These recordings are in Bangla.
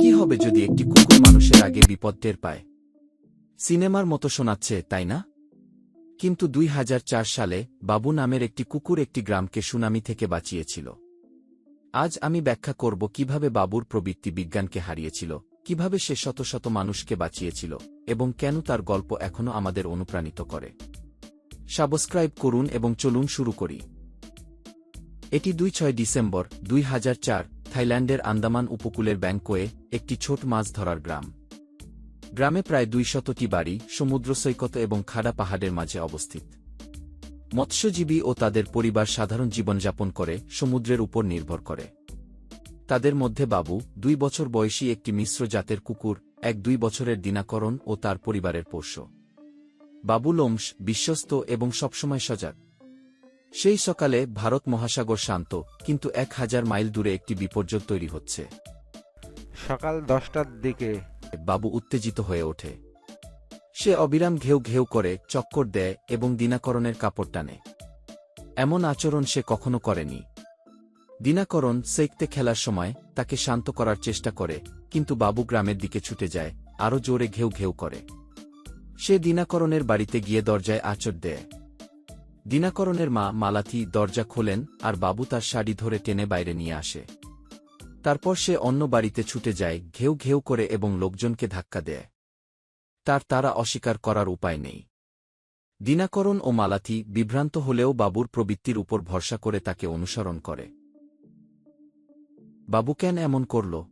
কি হবে যদি একটি কুকুর মানুষের আগে বিপদ টের পায়? সিনেমার মতো শোনাচ্ছে, তাই না? কিন্তু দুই হাজার চার সালে বাবু নামের একটি কুকুর একটি গ্রামকে সুনামি থেকে বাঁচিয়েছিল। আজ আমি ব্যাখ্যা করব কীভাবে বাবুর প্রবৃত্তি বিজ্ঞানকে হারিয়েছিল, কীভাবে সে শত শত মানুষকে বাঁচিয়েছিল, এবং কেন তার গল্প এখনও আমাদের অনুপ্রাণিত করে। সাবস্ক্রাইব করুন এবং চলুন শুরু করি। এটি দুই ছয় ডিসেম্বর দুই হাজার চার থাইল্যান্ডের আন্দামান উপকূলের ব্যাংকোয়ে একটি ছোট মাছ ধরার গ্রাম। গ্রামে প্রায় দুই শতটি বাড়ি, সমুদ্র সৈকত এবং খাড়া পাহাড়ের মাঝে অবস্থিত। মৎস্যজীবী ও তাদের পরিবার সাধারণ জীবনযাপন করে, সমুদ্রের উপর নির্ভর করে। তাদের মধ্যে বাবু, দুই বছর বয়সী একটি মিশ্র জাতের কুকুর, এক দুই বছরের দিনাকরণ ও তার পরিবারের পোষ্য। বাবু লোমস বিশ্বস্ত এবং সবসময় সজাগ। সেই সকালে ভারত মহাসাগর শান্ত কিন্তু এক হাজার মাইল দূরে একটি বিপর্যয় তৈরি হচ্ছে। সকাল দশটার দিকে। বাবু উত্তেজিত হয়ে ওঠে। সে অবিরাম ঘেউ ঘেউ করে চক্কর দেয় এবং দিনাকরণের কাপড় টানে। এমন আচরণ সে কখনো করেনি। দিনাকরণ সেকতে খেলার সময় তাকে শান্ত করার চেষ্টা করে কিন্তু বাবু গ্রামের দিকে ছুটে যায় আরও জোরে ঘেউ ঘেউ করে। সে দিনাকরণের বাড়িতে গিয়ে দরজায় আচর দেয়। দিনাকরণের মা মালাথি দরজা খোলেন আর বাবু তার শাড়ি ধরে টেনে বাইরে নিয়ে আসে। তারপর সে অন্য বাড়িতে ছুটে যায়, ঘেউ ঘেউ করে এবং লোকজনকে ধাক্কা দেয়। তার তারা অস্বীকার করার উপায় নেই। দিনাকরণ ও মালাথি বিভ্রান্ত হলেও বাবুর প্রবৃত্তির উপর ভরসা করে তাকে অনুসরণ করে। বাবু কেন এমন করল?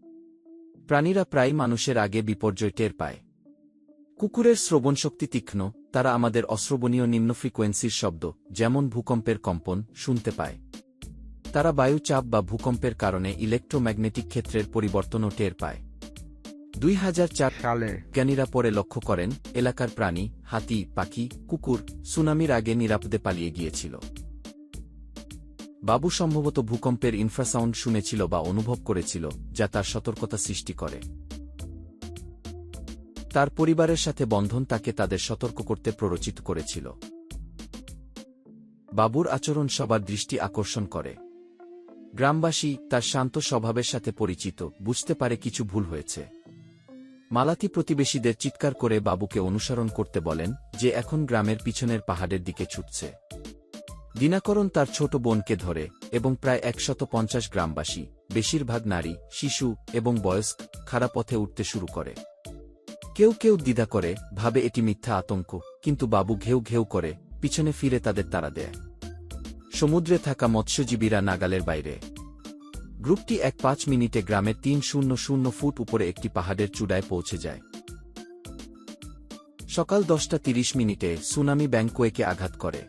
প্রাণীরা প্রায় মানুষের আগে বিপর্যয় টের পায়। কুকুরের শ্রবণশক্তি তীক্ষ্ণ তারা আমাদের অশ্রবণীয় নিম্ন ফ্রিকোয়েন্সির শব্দ যেমন ভূকম্পের কম্পন শুনতে পায়। তারা বায়ু চাপ বা ভূকম্পের কারণে ইলেকট্রোম্যাগনেটিক ক্ষেত্রের পরিবর্তনও টের পায়। দুই হাজার চার সালে জ্ঞানীরা পরে লক্ষ্য করেন এলাকার প্রাণী হাতি পাখি কুকুর সুনামির আগে নিরাপদে পালিয়ে গিয়েছিল। বাবু সম্ভবত ভূকম্পের ইনফ্রাসাউন্ড শুনেছিল বা অনুভব করেছিল যা তার সতর্কতা সৃষ্টি করে। তার পরিবারের সাথে বন্ধন তাকে তাদের সতর্ক করতে প্ররোচিত করেছিল। বাবুর আচরণ সবার দৃষ্টি আকর্ষণ করে। গ্রামবাসী তার শান্ত স্বভাবের সাথে পরিচিত, বুঝতে পারে কিছু ভুল হয়েছে। মালাতি প্রতিবেশীদের চিৎকার করে বাবুকে অনুসরণ করতে বলেন যে এখন গ্রামের পিছনের পাহাড়ের দিকে ছুটছে। দিনাকরণ তার ছোট বোনকে ধরে এবং প্রায় একশত পঞ্চাশ গ্রামবাসী, বেশিরভাগ নারী, শিশু এবং বয়স্ক খারাপ পথে উঠতে শুরু করে। কেউ কেউ দ্বিধা করে, ভাবে এটি মিথ্যা আতঙ্ক, কিন্তু বাবু ঘেউ ঘেউ করে, পিছনে ফিরে তাদের তাড়া দেয়। সমুদ্রে থাকা মৎস্যজীবীরা নাগালের বাইরে। গ্রুপটি এক পাঁচ মিনিটে গ্রামের তিন শূন্য শূন্য ফুট উপরে একটি পাহাড়ের চূড়ায় পৌঁছে যায়। সকাল দশটা তিরিশ মিনিটে সুনামি ব্যাংকোয়েকে আঘাত করে।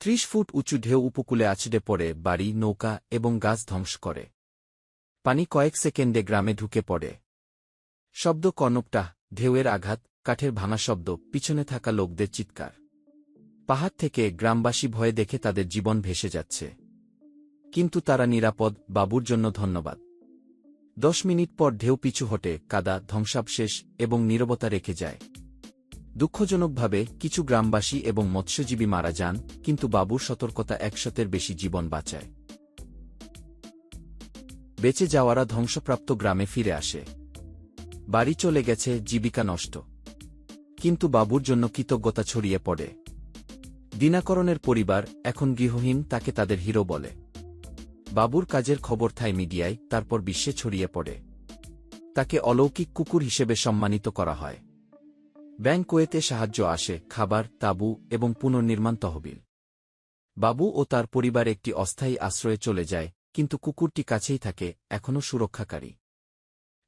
ত্রিশ ফুট উঁচু ঢেউ উপকূলে আছড়ে পড়ে, বাড়ি, নৌকা এবং গাছ ধ্বংস করে। পানি কয়েক সেকেন্ডে গ্রামে ঢুকে পড়ে। শব্দ কনকটা ঢেউয়ের আঘাত, কাঠের ভাঙা শব্দ, পিছনে থাকা লোকদের চিৎকার। পাহাড় থেকে গ্রামবাসী ভয়ে দেখে তাদের জীবন ভেসে যাচ্ছে। কিন্তু তারা নিরাপদ, বাবুর জন্য ধন্যবাদ। দশ মিনিট পর ঢেউ পিছু হটে, কাদা, ধ্বংসাবশেষ এবং নীরবতা রেখে যায়। দুঃখজনকভাবে, কিছু গ্রামবাসী এবং মৎস্যজীবী মারা যান, কিন্তু বাবুর সতর্কতা একশতের বেশি জীবন বাঁচায়। বেঁচে যাওয়ারা ধ্বংসপ্রাপ্ত গ্রামে ফিরে আসে। বাড়ি চলে গেছে, জীবিকা নষ্ট। কিন্তু বাবুর জন্য কৃতজ্ঞতা ছড়িয়ে পড়ে। দিনাকরণের পরিবার, এখন গৃহহীন, তাকে তাদের হিরো বলে। বাবুর কাজের খবর থায় মিডিয়ায়, তারপর বিশ্বে ছড়িয়ে পড়ে। তাকে অলৌকিক কুকুর হিসেবে সম্মানিত করা হয়। ব্যাংকোয়েতে সাহায্য আসে, খাবার, তাবু এবং পুনর্নির্মাণ তহবিল। বাবু ও তার পরিবার একটি অস্থায়ী আশ্রয়ে চলে যায়, কিন্তু কুকুরটি কাছেই থাকে, এখনও সুরক্ষাকারী।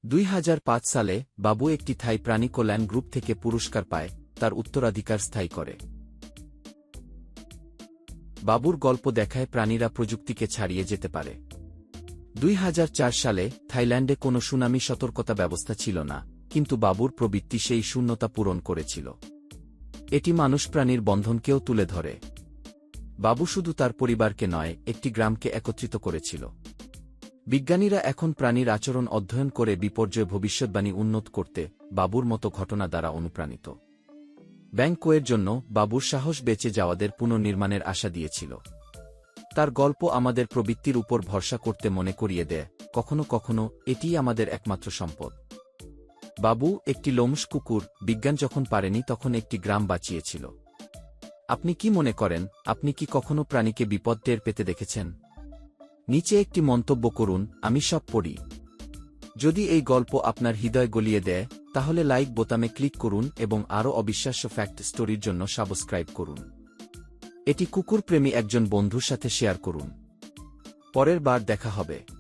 দুই হাজার পাঁচ সালে বাবু একটি থাই প্রাণী কল্যাণ গ্রুপ থেকে পুরস্কার পায়, তার উত্তরাধিকার স্থায়ী করে। বাবুর গল্প দেখায় প্রাণীরা প্রযুক্তিকে ছাড়িয়ে যেতে পারে। দুই হাজার চার সালে থাইল্যান্ডে কোনো সুনামি সতর্কতা ব্যবস্থা ছিল না, কিন্তু বাবুর প্রবৃত্তি সেই শূন্যতা পূরণ করেছিল। এটি মানুষ প্রাণীর বন্ধনকেও তুলে ধরে। বাবু শুধু তার পরিবারকে নয়, একটি গ্রামকে একত্রিত করেছিল। বিজ্ঞানীরা এখন প্রাণীর আচরণ অধ্যয়ন করে বিপর্যয় ভবিষ্যৎবাণী উন্নত করতে বাবুর মতো ঘটনা দ্বারা অনুপ্রাণিত। ব্যাংকোয়ের জন্য বাবুর সাহস বেঁচে যাওয়াদের পুনর্নির্মাণের আশা দিয়েছিল। তার গল্প আমাদের প্রবৃত্তির উপর ভরসা করতে মনে করিয়ে দেয়, কখনো কখনো এটিই আমাদের একমাত্র সম্পদ। বাবু একটি লোমস কুকুর, বিজ্ঞান যখন পারেনি তখন একটি গ্রাম বাঁচিয়েছিল। আপনি কি মনে করেন, আপনি কি কখনো প্রাণীকে বিপদ টের পেতে দেখেছেন? নিচে একটি মন্তব্য করুন, আমি সব পড়ি। যদি এই গল্প আপনার হৃদয় গলিয়ে দেয়, তাহলে লাইক বোতামে ক্লিক করুন এবং আরও অবিশ্বাস্য ফ্যাক্ট স্টোরির জন্য সাবস্ক্রাইব করুন। এটি কুকুরপ্রেমী একজন বন্ধুর সাথে শেয়ার করুন। পরের বার দেখা হবে।